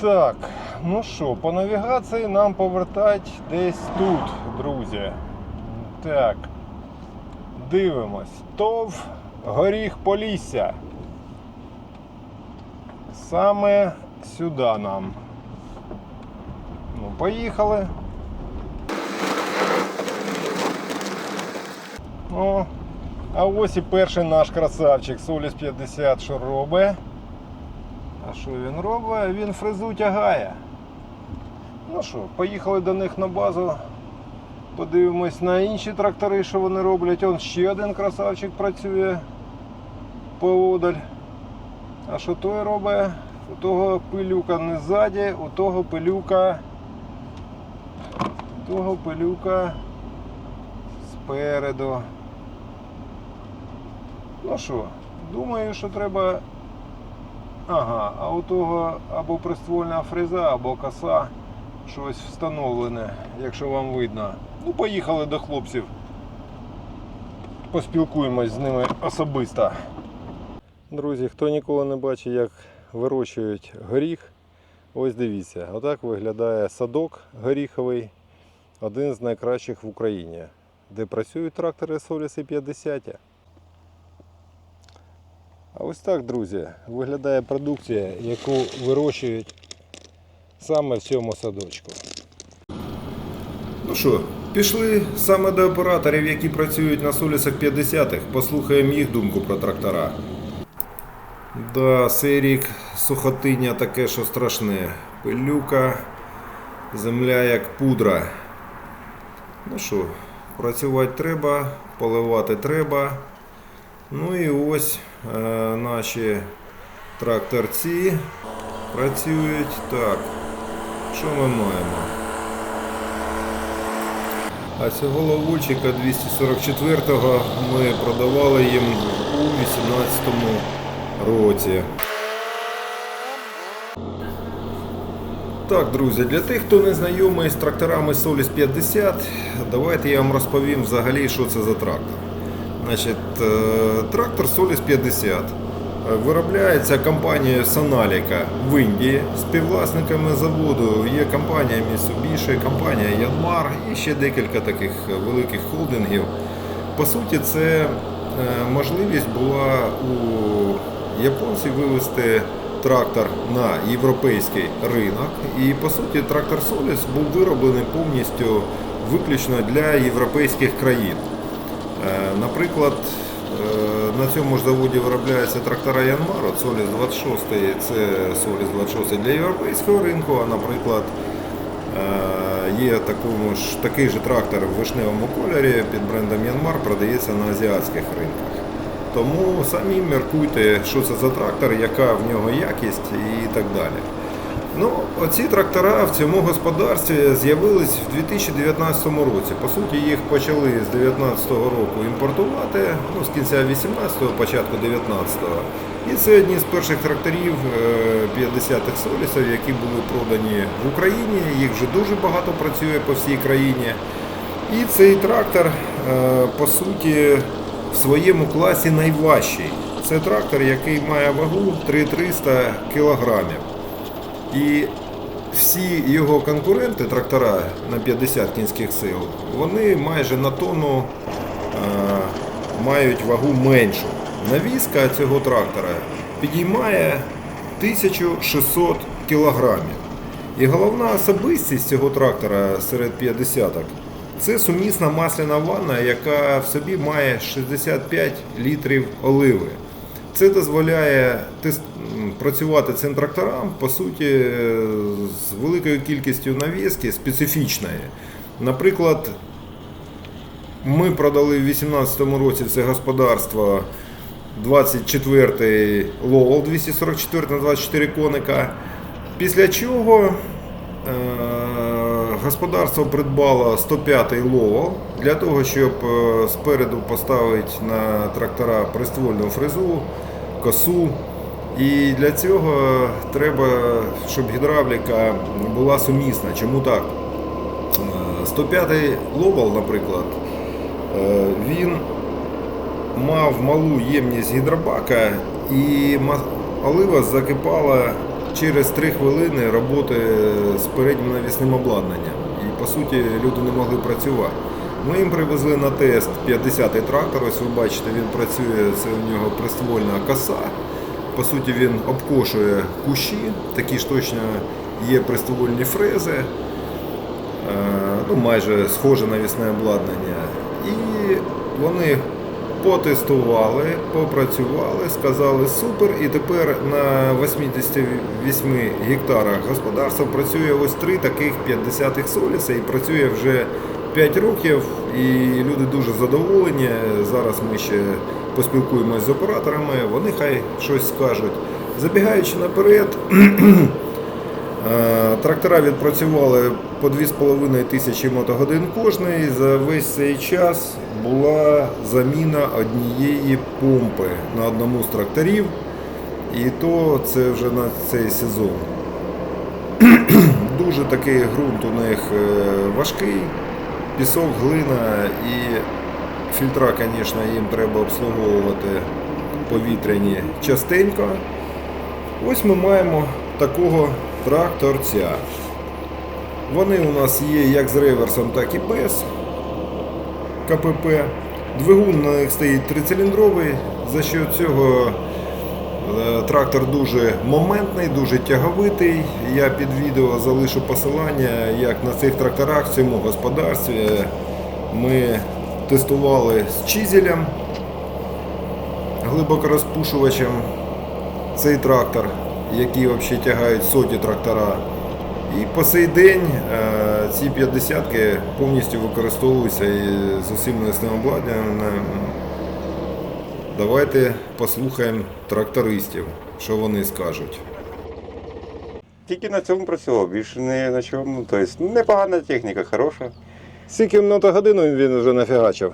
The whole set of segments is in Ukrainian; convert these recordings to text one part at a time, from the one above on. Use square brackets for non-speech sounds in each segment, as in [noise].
Так, ну що, по навігації нам повертать десь тут, друзі. Так. Дивимось. ТОВ Горіх Полісся. Саме сюди нам. Ну, поїхали. О, а ось і перший наш красавчик Соліс 50 що робить. А що він робить? Він фрезу тягає. Ну що, поїхали до них на базу. Подивимось на інші трактори, що вони роблять. Он ще один красавчик працює поодаль. А що той робить? У того пилюка не ззаді, у того пилюка. У того пилюка спереду. Ну що, думаю, що треба Ага, а у того або приствольна фреза, або коса щось встановлене, якщо вам видно. Ну, поїхали до хлопців. Поспілкуємось з ними особисто. Друзі, хто ніколи не бачив, як вирощують горіх, ось дивіться, отак виглядає садок горіховий, один з найкращих в Україні, де працюють трактори Соліси 50. А ось так, друзі, виглядає продукція, яку вирощують саме в цьому садочку. Ну що, пішли саме до операторів, які працюють на Солісах 50-х, послухаємо їх думку про трактора. Да, цей рік сухотиння таке, що страшне. Пилюка, земля як пудра. Ну що, працювати треба, поливати треба. Ну і ось е, наші тракторці працюють. Так, що ми маємо? А цього ловольчика 244-го ми продавали їм у 18-му році. Так, друзі, для тих, хто не знайомий з тракторами Solis 50, давайте я вам розповім взагалі, що це за трактор. Значить, е, трактор Solis 50 е, виробляється компанією Sonalica в Індії. Співвласниками заводу є компанія Mitsubishi, компанія Yanmar і ще декілька таких великих холдингів. По суті, це можливість була у японців вивести трактор на європейський ринок. І по суті трактор Solis був вироблений повністю виключно для європейських країн. Е, Наприклад, е, на цьому ж заводі виробляються трактора Янмар, от Соліс 26 це Соліс 26 для європейського ринку, а наприклад, е, є такому ж, такий же трактор в вишневому кольорі під брендом Янмар продається на азіатських ринках. Тому самі міркуйте, що це за трактор, яка в нього якість і так далі. Ну, оці трактора в цьому господарстві з'явились в 2019 році. По суті, їх почали з 2019 року імпортувати, ну, з кінця 18-го, початку 19-го. І це одні з перших тракторів е, 50-х солісів, які були продані в Україні. Їх вже дуже багато працює по всій країні. І цей трактор, е, по суті, в своєму класі найважчий. Це трактор, який має вагу 3300 кілограмів. І всі його конкуренти, трактора на 50 кінських сил, вони майже на тонну е, мають вагу меншу. Навіска цього трактора підіймає 1600 кілограмів. І головна особистість цього трактора серед 50-ок це сумісна масляна ванна, яка в собі має 65 літрів оливи. Це дозволяє працювати цим тракторам, по суті, з великою кількістю навіски специфічної. Наприклад, ми продали в 2018 році це господарство 24-й Ловол 244 на 24 коника. Після чого е, господарство придбало 105-й Ловол для того, щоб е, спереду поставити на трактора приствольну фрезу, косу. І для цього треба, щоб гідравліка була сумісна. Чому так? Е, 105-й Ловол, наприклад, е, він мав малу ємність гідробака і олива закипала через 3 хвилини роботи з переднім навісним обладнанням. І по суті люди не могли працювати. Ми їм привезли на тест 50-й трактор. Ось ви бачите, він працює, це у нього приствольна коса. По суті, він обкошує кущі, такі ж точно є приствольні фрези, е, ну, майже схоже навісне обладнання. І вони потестували, попрацювали, сказали супер. І тепер на 88 гектарах господарства працює ось три таких 50-х соліса і працює вже 5 років. І люди дуже задоволені. Зараз ми ще поспілкуємося з операторами, вони хай щось скажуть. Забігаючи наперед, [clears throat] Е, Трактора відпрацювали по 2,5 тисячі мотогодин кожний. За весь цей час була заміна однієї помпи на одному з тракторів. І то це вже на цей сезон. [clears throat] Дуже такий ґрунт у них е, важкий, пісок, глина і фільтра, звісно, їм треба обслуговувати повітряні частенько. Ось ми маємо такого тракторця. Вони у нас є як з реверсом, так і без КПП. Двигун на них стоїть трициліндровий. За що цього е, трактор дуже моментний, дуже тяговитий. Я під відео залишу посилання, як на цих тракторах в цьому господарстві ми тестували з чизелем, глибокорозпушувачем цей трактор, який взагалі тягають соті трактора. І по сей день е, ці 50-ки повністю використовуються і з усім навісним обладнанням. Давайте послухаємо трактористів, що вони скажуть. Тільки на цьому працював, більше не на чому. Тобто непогана техніка, хороша. Скільки мотогодин він вже нафігачив?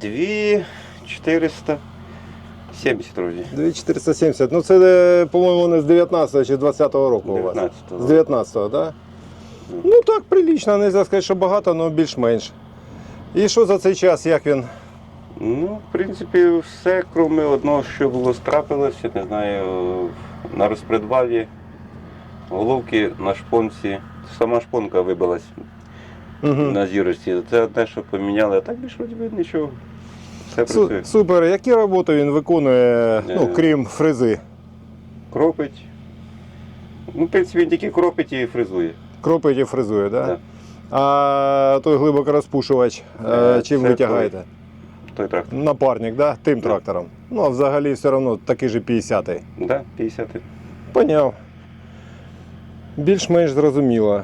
Дві 470 вроді. 2470. Ну це, по-моєму, не з 19 чи 20 року у вас. З 19-го, так? Ну так, прилично, не можна сказати, що багато, але більш-менш. І що за цей час, як він? Ну, в принципі, все, крім одного, що було страпилося, не знаю, на розпредвалі, головки на шпонці. Сама шпонка вибилась Угу. на зірочці. Це одне, що поміняли, а так вроді нічого. Все працює. Супер. Які роботи він виконує, ну, Е. крім фрези? Кропить. Ну, в принципі, він тільки кропить і фрезує. Кропить і фрезує, так? Да. А той глибокорозпушувач, е, Е, чим це ви тягаєте? Той трактор. Напарник, да? тим Да. трактором. Ну, а взагалі все одно такий же 50-й. Да, 50-й. Поняв. Більш-менш зрозуміло.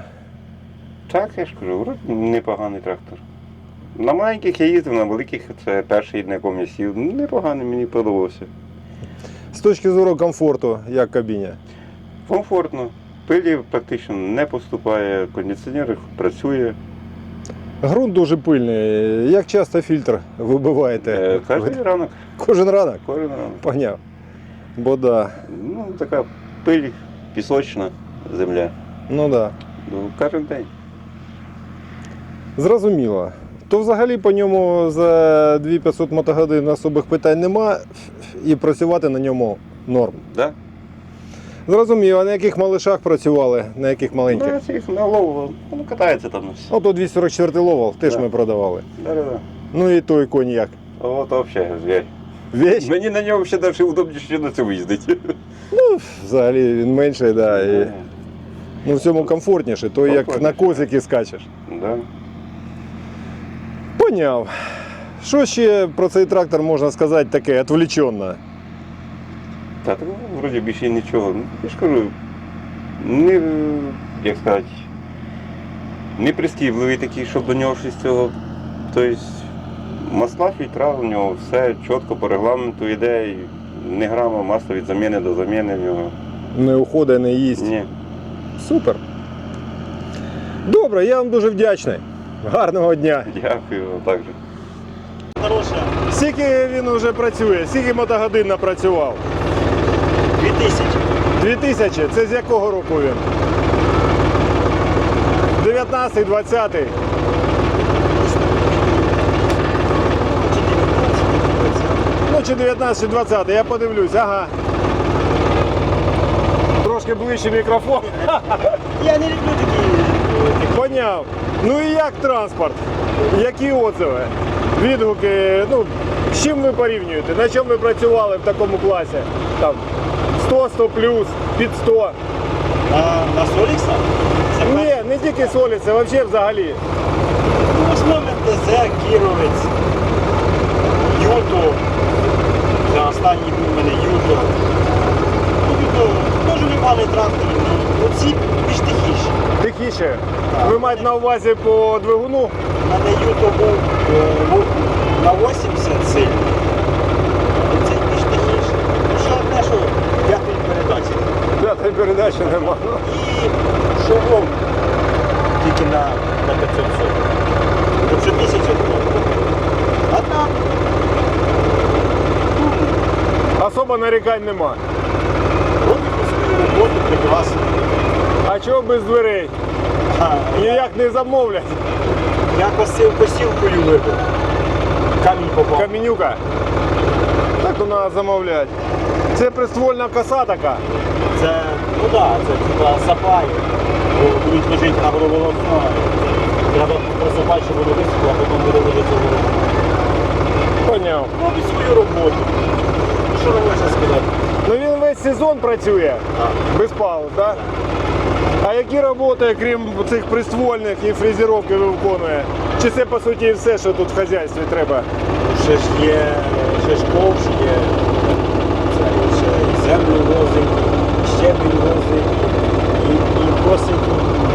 Так, я ж кажу, вроді непоганий трактор. На маленьких я їздив, на великих це перший, на якому я сів. Непоганий, мені подобався. З точки зору комфорту, як в кабіні. Комфортно. Пилі практично не поступає, кондиціонер працює. Грунт дуже пильний. Як часто фільтр вибиваєте? Е, Кожен ранок, Кожен ранок? кожен ранок. Поняв. Бо да. Ну, така пиль, пісочна земля. Ну да. Ну, кожен день. Зрозуміло. То взагалі по ньому за 2500 мотогодин особих питань нема і працювати на ньому норм. Да? Зрозуміло, а на яких малишах працювали, на яких маленьких? На цих на лову, ну катається там на все. Ото 244 ловол, теж Да. ми продавали. Да-да-да. Ну і той конь як. От взагалі, звір. Вещь? Мені на ньому ще навіть удобніше на цьому їздити. Взагалі він менший, да, і ну, в цьому комфортніше, то як на Комфортніше. козики скачеш. Да. Поняв. Що ще про цей трактор можна сказати таке, отвлеченно? Та так, ну, вроді більше нічого. Ну, Я ж кажу, не, як сказати, не пристібливий такий, щоб до нього щось цього. Тобто масла, фільтра у нього все чітко по регламенту йде, і не грама масла від заміни до заміни в нього. Не уходить, не їсть. Ні. Супер. Добре, я вам дуже вдячний. Гарного дня. Дякую, так же. Скільки він вже працює? Скільки мотогодин напрацював? 2000. Дві тисячі? Це з якого року він? 19 20 Ну, чи 19, чи 20, я подивлюсь, ага. Трошки ближче мікрофон. Я не люблю е, такі. Поняв. Ну і як транспорт? Які отзиви? Відгуки, ну, з чим ви порівнюєте? На чому ви працювали в такому класі? Там 100, 100 плюс, під 100. На, на Солікса? Ні, не тільки солі, це взагалі взагалі. В основному ТЗ, Кіровець, Юто. За останній був у мене Юто. Ну, Юто теж трактор. Ну, Оці більш тихіші. Тихіше. Ви маєте на увазі по двигуну? Мене був е, на 80 сильний. Оцей більш тихіший. Ну, що одне, що п'ятої передачі. П'ятої передачі нема. І шолом тільки на, на 500 соток. Тобто доларів. А так, Особо нарікань нема. робить свою роботу прекрасно. А чого без дверей? Ніяк не замовлять. я косив косілкою вибив. Камінь попав. Каменюка. Так то треба замовляти. Це приствольна коса така. Це, ну так, да, це типа сапай. Бо Будуть лежати на головоломно. Треба просипати, щоб воно висохло, а потім буде лежати голову. Поняв. Робить свою роботу. Що ви можете сказати? Ну він весь сезон працює. Так. Без пауз, так? А які роботи, крім цих приствольних і фрезеровки ви виконує? Чи це по суті все, що тут в хазяйстві треба? Ще ж є, ще ж ковш є, це, ще і землю возить, і щебінь возить, і, і косить.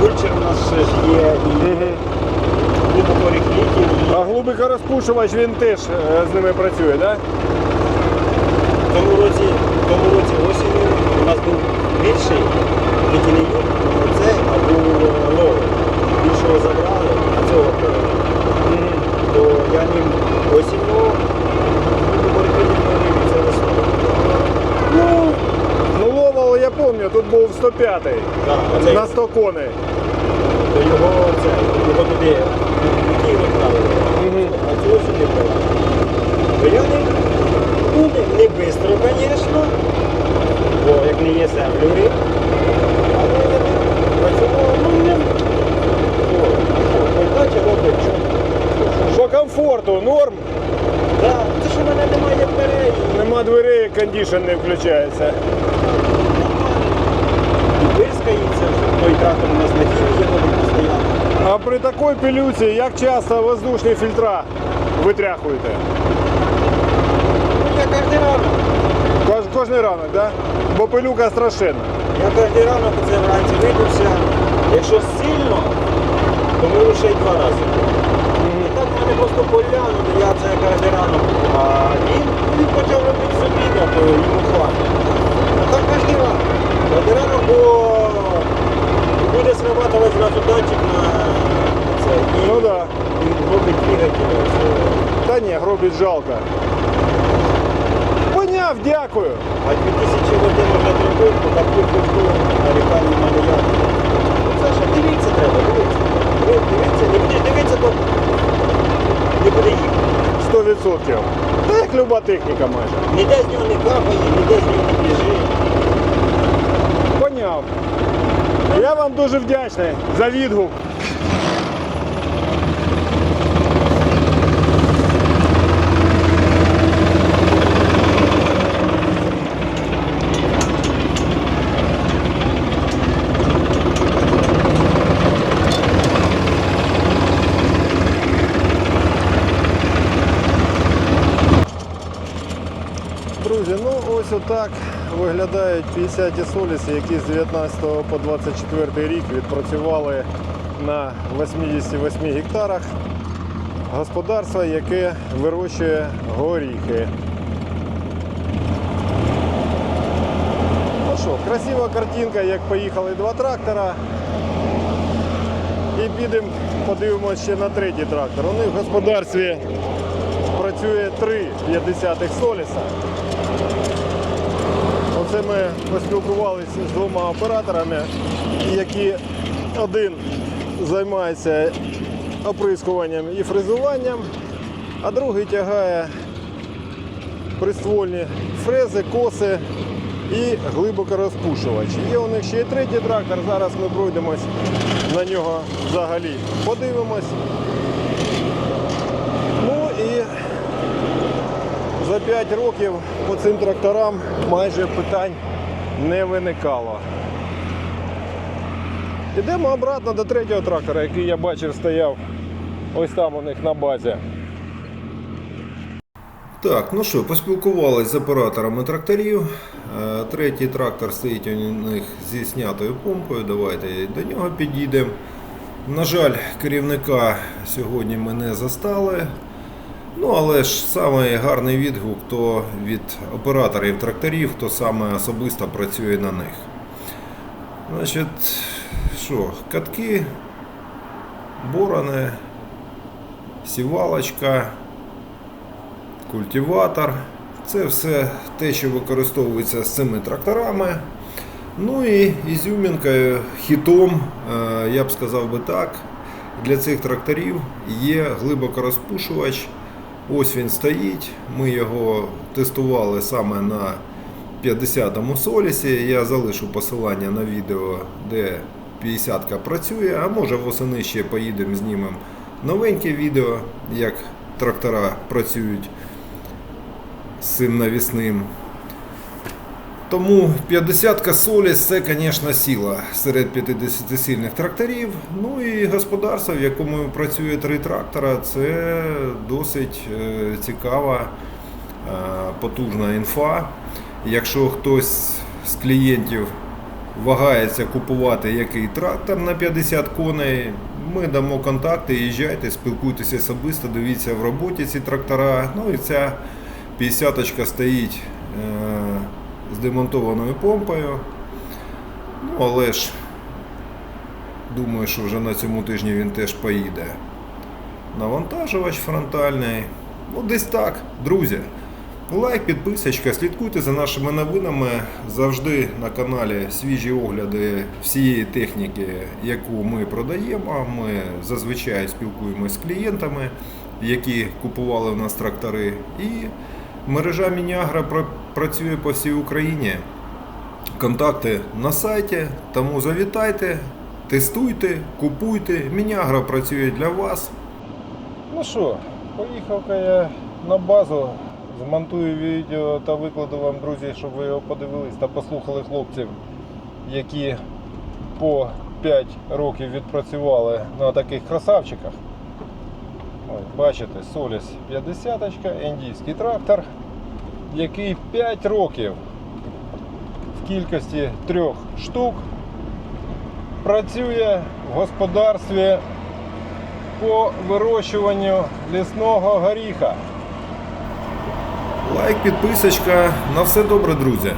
Бульчер у нас ще ж є, і глибоко ріклітів. А глибокорозпушувач він теж е, з ними працює, так? В тому році, в тому році осінню у нас був більший, тільки не юг, це, а був е, ловер. Більшого забрали, а цього передали. То я ним осінню глибоко ріклітів це весною. Ну, ну ловал, я пам'ятаю, тут був 105-й Так, оцей на 100 коней. його це, його туди відправили, а цього сюди не, ну, не, бистро, звісно, бо як не є землю але працював, ну не. Передача робить чудо. По комфорту норм, Так, це що в мене немає дверей. нема дверей, кондішн не включається. І пирскається, той трактор у нас на Києві є робить постійно. А пилюці, як часто воздушні фільтра витряхуєте? Я кожен ранок. Кож, кожний ранок, так? Да? Бо пилюка страшенна. Я кожен ранок це вранці вийдуся. Якщо сильно, то ми вже й два рази. І так в мене просто поляну, то я це кожен ранок. А він, він почав робити собі, то йому хватить. А так кожен ранок. Кожен ранок, бо буде срабатувати зразу датчик на це. І, Ну да. і робить двигатель. це. Та ні, гробить жалко. Поняв, дякую. А 2000 годин вже зробив, то так культуру нарікань немає ніякого. Це ж дивіться треба, дивіться. Ви Дивіться, не будеш дивитися, то не буде їхати. 100%. Та як люба техніка майже. Ніде з нього не капає, ніде з нього не біжить. Поняв. Я вам дуже вдячний за відгук. Друзі, ну ось отак виглядають 50 соліси, які з 19 по 24 рік відпрацювали на 88 гектарах господарства, яке вирощує горіхи. Ну що, красива картинка, як поїхали два трактора. І підемо подивимося ще на третій трактор. Них в господарстві працює 3 50 соліса. Оце ми поспілкувалися з двома операторами, які один займається оприскуванням і фрезуванням, а другий тягає приствольні фрези, коси і глибокорозпушувач. Є у них ще і третій трактор. Зараз ми пройдемось на нього взагалі. Подивимось. Ну і за 5 років по цим тракторам майже питань не виникало. Йдемо обратно до третього трактора, який я бачив стояв ось там у них на базі. Так, ну що, поспілкувались з операторами тракторів. Е, Третій трактор стоїть у них зі знятою помпою. Давайте до нього підійдемо. На жаль, керівника сьогодні ми не застали. Ну, але ж саме гарний відгук то від операторів тракторів, хто саме особисто працює на них. Значить, що, катки, борони, сівалочка, культиватор. Це все те, що використовується з цими тракторами. Ну і ізюмінкою, хітом, е, я б сказав би так, для цих тракторів є глибокорозпушувач. Ось він стоїть. Ми його тестували саме на 50-му солісі. Я залишу посилання на відео, де 50-ка працює, а може восени ще поїдемо знімемо новеньке відео, як трактора працюють з цим навісним. Тому 50-ка Соліс це, звісно, сила серед 50-сильних тракторів. Ну і господарство, в якому працює три трактора, це досить е, цікава, е, потужна інфа. Якщо хтось з клієнтів вагається купувати який трактор на 50 коней, ми дамо контакти, їжджайте, спілкуйтеся особисто, дивіться в роботі ці трактора. Ну і ця 50 стоїть е, з демонтованою помпою. Ну, але ж думаю, що вже на цьому тижні він теж поїде. Навантажувач фронтальний. Ну, десь так, друзі. Лайк, підписочка, слідкуйте за нашими новинами. Завжди на каналі свіжі огляди всієї техніки, яку ми продаємо. Ми зазвичай спілкуємося з клієнтами, які купували в нас трактори. І мережа Мініагра працює по всій Україні. Контакти на сайті, тому завітайте, тестуйте, купуйте. Мініагра працює для вас. Ну що, поїхав-ка я на базу, змонтую відео та викладу вам, друзі, щоб ви його подивились та послухали хлопців, які по 5 років відпрацювали на таких красавчиках. Ось, бачите, Соліс 50 індійський трактор, який 5 років в кількості трьох штук працює в господарстві по вирощуванню лісного горіха. Лайк, підписочка. На все добре, друзі.